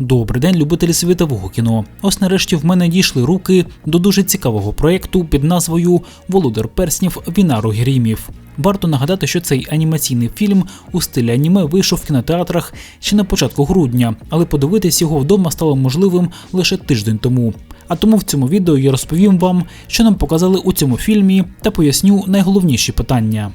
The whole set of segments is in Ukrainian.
Добрий день, любителі світового кіно. Ось нарешті в мене дійшли руки до дуже цікавого проєкту під назвою Володар перснів Віна Рогрімів. Варто нагадати, що цей анімаційний фільм у стилі аніме вийшов в кінотеатрах ще на початку грудня, але подивитись його вдома стало можливим лише тиждень тому. А тому в цьому відео я розповім вам, що нам показали у цьому фільмі, та поясню найголовніші питання.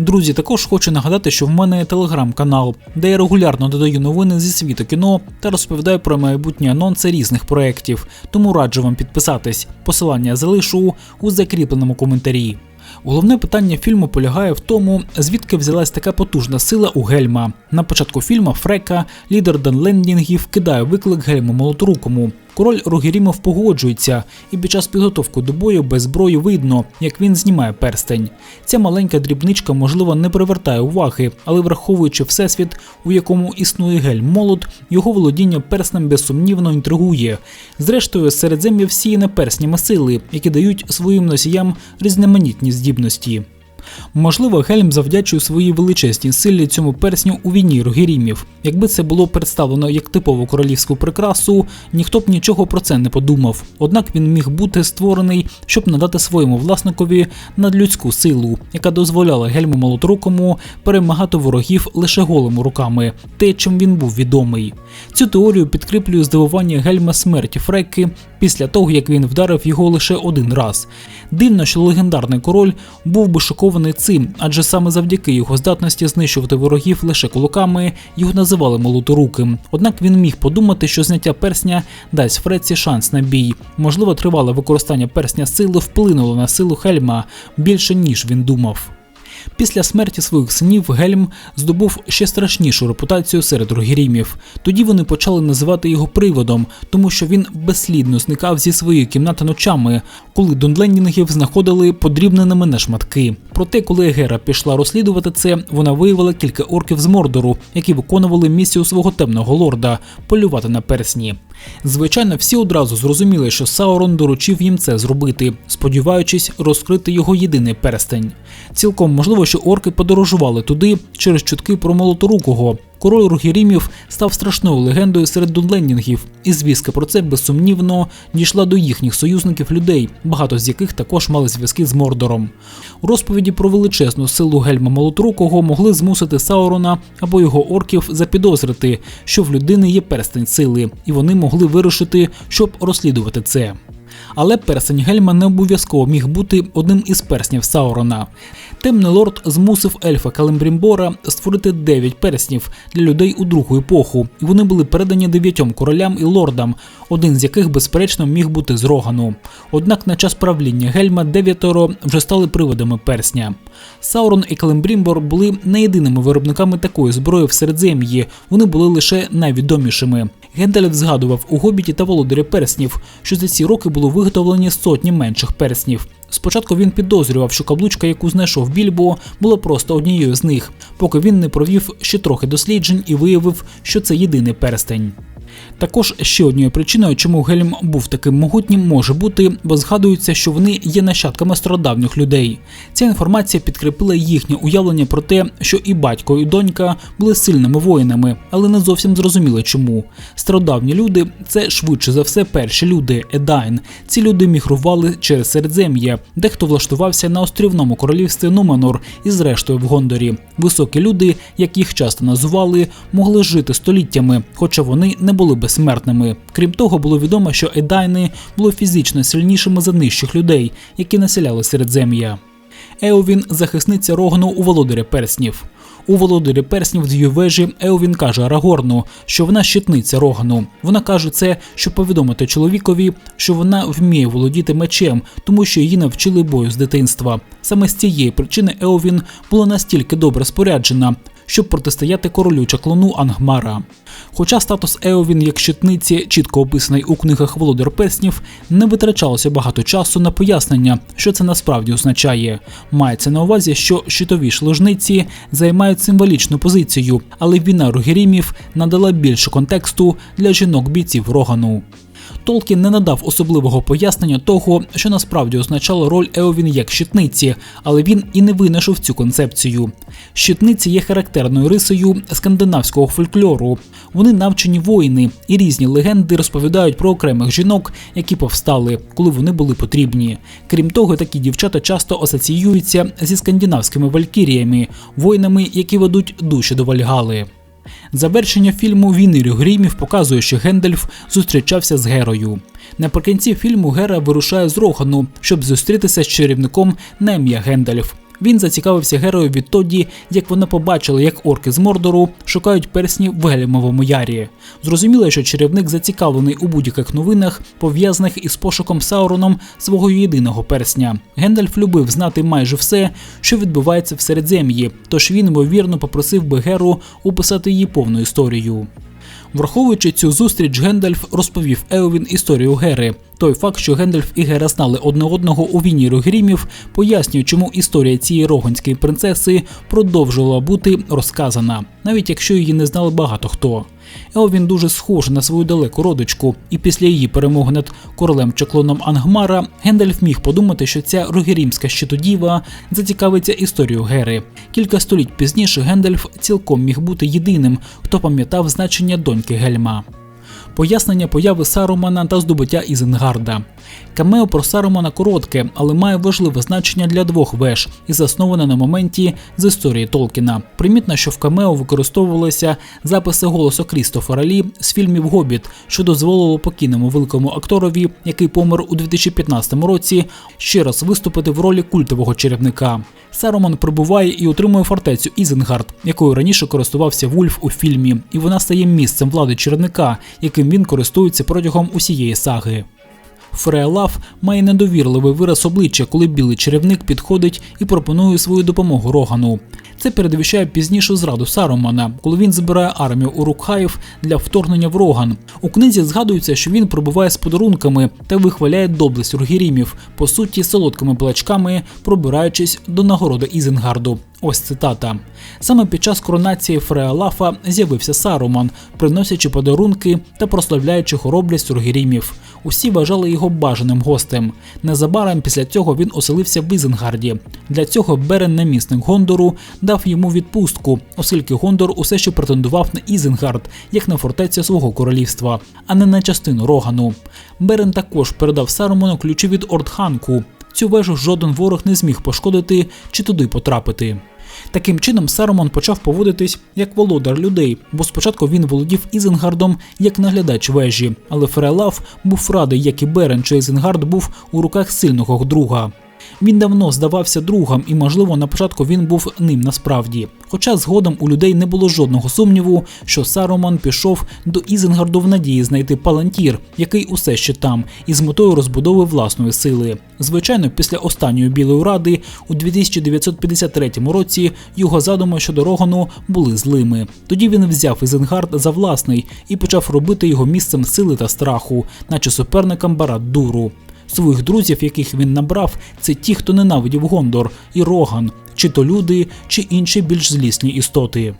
Друзі, також хочу нагадати, що в мене є телеграм-канал, де я регулярно додаю новини зі світу кіно та розповідаю про майбутні анонси різних проєктів. Тому раджу вам підписатись. Посилання залишу у закріпленому коментарі. Головне питання фільму полягає в тому, звідки взялась така потужна сила у Гельма. На початку фільму Фрека, лідер Данлендінгів, кидає виклик Гельму Молоторукому. Король Рогерімов погоджується, і під час підготовки до бою без зброї видно, як він знімає перстень. Ця маленька дрібничка, можливо, не привертає уваги, але враховуючи всесвіт, у якому існує гель молот, його володіння перснем безсумнівно інтригує. Зрештою, середзем'я всіяне перснями сили, які дають своїм носіям різноманітні здібності. Можливо, Гельм завдячує своїй величезній силі цьому персню у війні Рогерімів. Якби це було представлено як типову королівську прикрасу, ніхто б нічого про це не подумав. Однак він міг бути створений, щоб надати своєму власникові надлюдську силу, яка дозволяла Гельму Молоторукому перемагати ворогів лише голими руками, те, чим він був відомий. Цю теорію підкріплює здивування Гельма смерті Фрекки після того, як він вдарив його лише один раз. Дивно, що легендарний король був би шокований цим, адже саме завдяки його здатності знищувати ворогів лише кулаками його називали молоторуким. Однак він міг подумати, що зняття персня дасть Фредці шанс на бій. Можливо, тривале використання персня сили вплинуло на силу Хельма більше ніж він думав. Після смерті своїх синів Гельм здобув ще страшнішу репутацію серед рогірімів. Тоді вони почали називати його приводом, тому що він безслідно зникав зі своєї кімнати ночами, коли донлендінгів знаходили подрібненими на шматки. Проте, коли Гера пішла розслідувати це, вона виявила кілька орків з Мордору, які виконували місію свого темного лорда полювати на персні. Звичайно, всі одразу зрозуміли, що Саурон доручив їм це зробити, сподіваючись розкрити його єдиний перстень. Цілком можливо, що орки подорожували туди через чутки про молоторукого. Король Рухірімів став страшною легендою серед дунлендінгів, і звістка про це безсумнівно дійшла до їхніх союзників людей, багато з яких також мали зв'язки з Мордором. У розповіді про величезну силу гельма Молоторукого могли змусити Саурона або його орків запідозрити, що в людини є перстень сили, і вони могли вирушити, щоб розслідувати це. Але персень Гельма не обов'язково міг бути одним із перснів Саурона. Темний лорд змусив ельфа Калимбрімбора створити дев'ять перснів для людей у другу епоху, і вони були передані дев'ятьом королям і лордам, один з яких, безперечно, міг бути з Рогану. Однак на час правління Гельма дев'ятеро вже стали приводами персня. Саурон і Калимбрімбор були не єдиними виробниками такої зброї в Середзем'ї, вони були лише найвідомішими. Гендальф згадував у гобіті та володарі перснів, що за ці роки було виготовлені сотні менших перснів. Спочатку він підозрював, що каблучка, яку знайшов Більбо, була просто однією з них, поки він не провів ще трохи досліджень і виявив, що це єдиний перстень. Також ще однією причиною, чому Гельм був таким могутнім, може бути, бо згадується, що вони є нащадками стародавніх людей. Ця інформація підкріпила їхнє уявлення про те, що і батько, і донька були сильними воїнами, але не зовсім зрозуміли чому. Стародавні люди це швидше за все перші люди, Едайн. Ці люди мігрували через Середзем'я, дехто влаштувався на острівному королівстві Нуменор і зрештою в Гондорі. Високі люди, як їх часто називали, могли жити століттями, хоча вони не були безсмертними. Крім того, було відомо, що Едайни були фізично сильнішими за нижчих людей, які населяли Середзем'я. Еовін захисниця Рогану у володаря перснів. У володарі перснів її вежі Еовін каже Арагорну, що вона щитниця Рогану. Вона каже це, щоб повідомити чоловікові, що вона вміє володіти мечем, тому що її навчили бою з дитинства. Саме з цієї причини Еовін була настільки добре споряджена, щоб протистояти королю чаклуну Ангмара. Хоча статус Еовін як щитниці, чітко описаний у книгах Володар Перснів, не витрачалося багато часу на пояснення, що це насправді означає. Мається на увазі, що щитові шлужниці займають символічну позицію, але війна Рогерімів надала більше контексту для жінок бійців Рогану. Толкін не надав особливого пояснення того, що насправді означала роль Еовін як щитниці, але він і не винайшов цю концепцію. Щитниці є характерною рисою скандинавського фольклору. Вони навчені воїни, і різні легенди розповідають про окремих жінок, які повстали, коли вони були потрібні. Крім того, такі дівчата часто асоціюються зі скандинавськими валькіріями, воїнами, які ведуть душі до Вальгали. Завершення фільму Вінирю Грімів показує, що Гендальф зустрічався з Герою. Наприкінці фільму Гера вирушає з Рогану, щоб зустрітися з чарівником Нем'я Гендальф. Він зацікавився Герою відтоді, як вона побачила, як орки з Мордору шукають персні в Гелімовому ярі. Зрозуміло, що чарівник зацікавлений у будь-яких новинах, пов'язаних із пошуком Сауроном свого єдиного персня. Гендальф любив знати майже все, що відбувається в Середзем'ї, тож він, ймовірно, попросив би Геру описати її повну історію. Враховуючи цю зустріч, Гендальф розповів Еовін історію Гери. Той факт, що Гендальф і Гера знали одне одного у війні Рогрімів, пояснює, чому історія цієї рогонської принцеси продовжувала бути розказана, навіть якщо її не знали багато хто. Еовін дуже схожий на свою далеку родичку, і після її перемоги над королем Чаклоном Ангмара Гендальф міг подумати, що ця рогерімська щитодіва зацікавиться історією Гери. Кілька століть пізніше Гендальф цілком міг бути єдиним, хто пам'ятав значення доньки Гельма. Пояснення появи Сарумана та здобуття Ізенгарда. Камео про Сарумана коротке, але має важливе значення для двох веж і засноване на моменті з історії Толкіна. Примітно, що в камео використовувалися записи голосу Крістофера Лі з фільмів Гобіт, що дозволило покійному великому акторові, який помер у 2015 році, ще раз виступити в ролі культового чарівника. Саруман прибуває і отримує фортецю Ізенгард, якою раніше користувався Вульф у фільмі, і вона стає місцем влади чарівника, яким він користується протягом усієї саги. Фреалаф має недовірливий вираз обличчя, коли білий чарівник підходить і пропонує свою допомогу Рогану. Це передвіщає пізнішу зраду Сарумана, коли він збирає армію урукхаїв для вторгнення в Роган. У книзі згадується, що він пробуває з подарунками та вихваляє доблесть Ургірімів, по суті, солодкими плачками, пробираючись до нагороди Ізенгарду. Ось цитата. Саме під час коронації Фреалафа з'явився Саруман, приносячи подарунки та прославляючи хоробрість Сургірімів. Усі вважали його бажаним гостем. Незабаром після цього він оселився в Ізенгарді. Для цього Берен, намісник Гондору, дав йому відпустку, оскільки Гондор усе ще претендував на Ізенгард як на фортецю свого королівства, а не на частину Рогану. Берен також передав Саруману ключі від Ордханку. Цю вежу жоден ворог не зміг пошкодити чи туди потрапити. Таким чином, Саруман почав поводитись як володар людей, бо спочатку він володів Ізенгардом як наглядач вежі, але Ферелав був радий, як і Берен, що Ізенгард був у руках сильного друга. Він давно здавався другом, і, можливо, на початку він був ним насправді. Хоча згодом у людей не було жодного сумніву, що Саруман пішов до Ізенгарду в надії знайти Палантір, який усе ще там, і з метою розбудови власної сили. Звичайно, після останньої білої ради у 2953 році його задуми щодо Рогану були злими. Тоді він взяв Ізенгард за власний і почав робити його місцем сили та страху, наче суперникам Барат Дуру. Своїх друзів, яких він набрав, це ті, хто ненавидів Гондор і Роган, чи то люди, чи інші більш злісні істоти.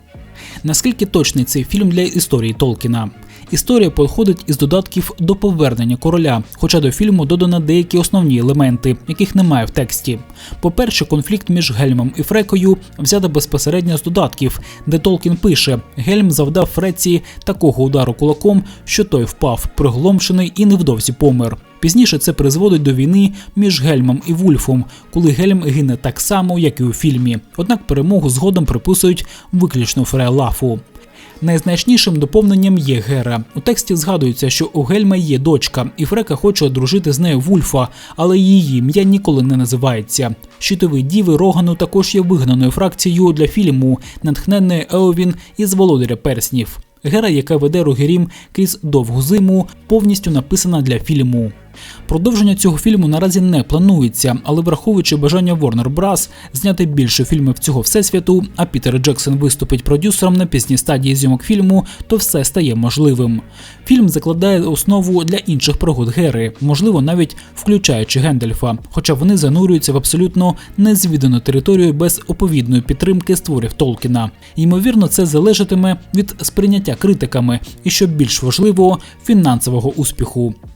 Наскільки точний цей фільм для історії Толкіна? Історія походить із додатків до повернення короля, хоча до фільму додано деякі основні елементи, яких немає в тексті. По-перше, конфлікт між Гельмом і Фрекою взято безпосередньо з додатків, де Толкін пише: Гельм завдав Фреці такого удару кулаком, що той впав, пригломшений і невдовзі помер. Пізніше це призводить до війни між Гельмом і Вульфом, коли Гельм гине так само, як і у фільмі. Однак перемогу згодом приписують виключно Фреалафу. Найзначнішим доповненням є Гера. У тексті згадується, що у Гельма є дочка, і Фрека хоче одружити з нею Вульфа, але її ім'я ніколи не називається. Щитові діви Рогану також є вигнаною фракцією для фільму, натхненної Еовін із володаря перснів. Гера, яка веде Рогерім крізь довгу зиму, повністю написана для фільму. Продовження цього фільму наразі не планується, але враховуючи бажання Warner Bros. зняти більше фільмів цього всесвіту, а Пітер Джексон виступить продюсером на пізній стадії зйомок фільму, то все стає можливим. Фільм закладає основу для інших пригод Гери, можливо, навіть включаючи Гендельфа, хоча вони занурюються в абсолютно незвідану територію без оповідної підтримки створів Толкіна. Ймовірно, це залежатиме від сприйняття критиками і, що більш важливо, фінансового успіху.